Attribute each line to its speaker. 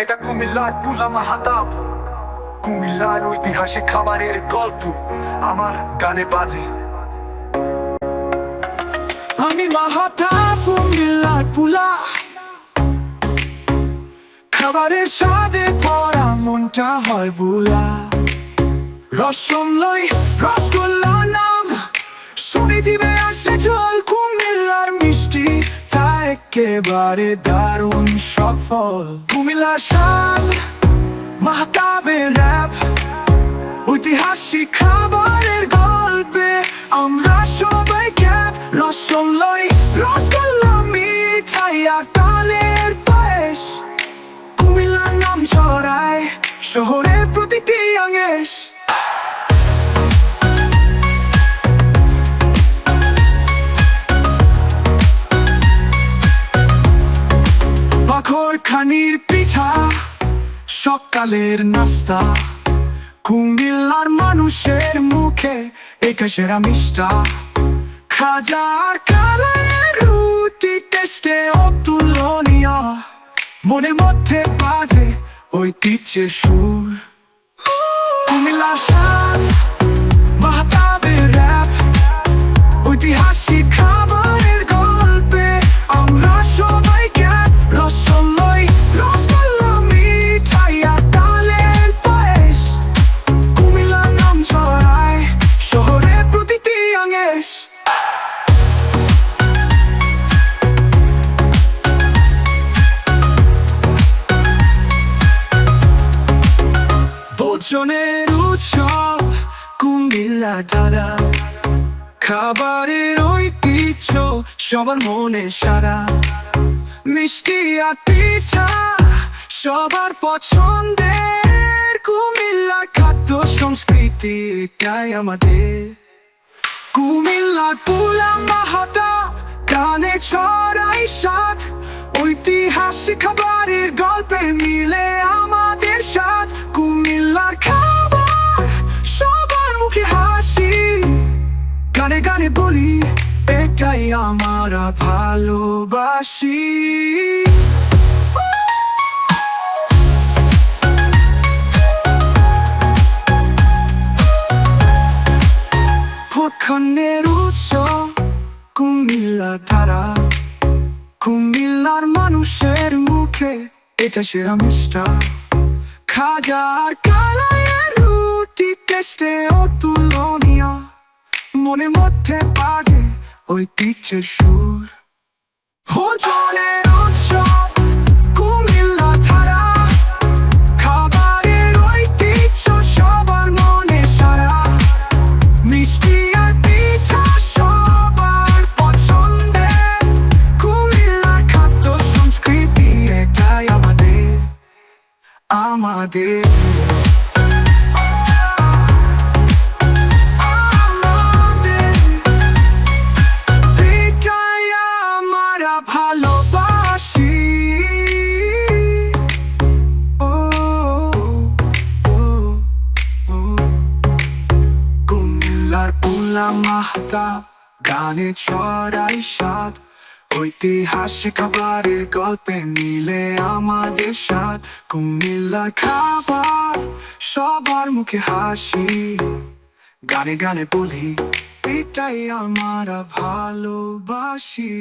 Speaker 1: এটা কুমিল্লার পুলা মাহাতাব। কুমিল্লার ঐতিহাসিক খাবারের গল্প আমার গানে বাজে। আমি মাহাতাব, কুমিল্লার পুলা। খাবারের স্বাদে পড়া মনটা হয় বুলা। রসমলাই রসগোল্লা নাম। শুনে জিভে আসে তা একেবারে দারুণ সফল। কুমিল্লার স্বাদ মাহতাবের র্যাপ ঐতিহাসিক খাবারের গল্পে আমরা সবাই ক্যাপ। রসমলাই রসগোল্লা মিঠাই আর তালের পায়েস। কুমিল্লার নাম ছড়ায়, শহরের প্রতিটি আঙেশ পাখর পিঠা, সকালের নাস্তা। কুমিল্লার মানুষের মুখে এটা সেরা মিষ্টা। খাজা আর কালারের রুটি টেস্টে অতুলনীয়। মনের মধ্যে বাজে ঐতিহ্যের সুর। কুমিল্লা শান ভোজনের উৎসব, কুমিল্লা ধারা খাবারের ঐতিহ্য, সবার মনে সারা। মিষ্টি আর পিঠা, সবার পছন্দের কুমিল্লার খাদ্য সংস্কৃতি, এটাই আমাদের। কুমিল্লার পুলা মাহাতা গানে ছড়াই সাথ ঐতিহাসিক খাবারের গল্পে মিলে আমাদের সাথ ভালোবাসি। ভোটখণ্ডের উৎসব কুমিল্লা ধারা। কুমিল্লার মানুষের মুখে এটা সেরা মিষ্টা খাজার কালায়ের রুটি টেস্টে অতুলনীয়। মনে মধ্যে বাজে ঐতিহ্যের সুর। ভোজনের আমাদের। আমাদের এটাই আমরা ভালোবাসি। ও ও ঐতিহাসিক খাবারের গল্পে নিলে আমাদের সাথ কুমিল্লার খাবার, সবার মুখে হাসি। গানে গানে বলি, এটাই আমার ভালোবাসি।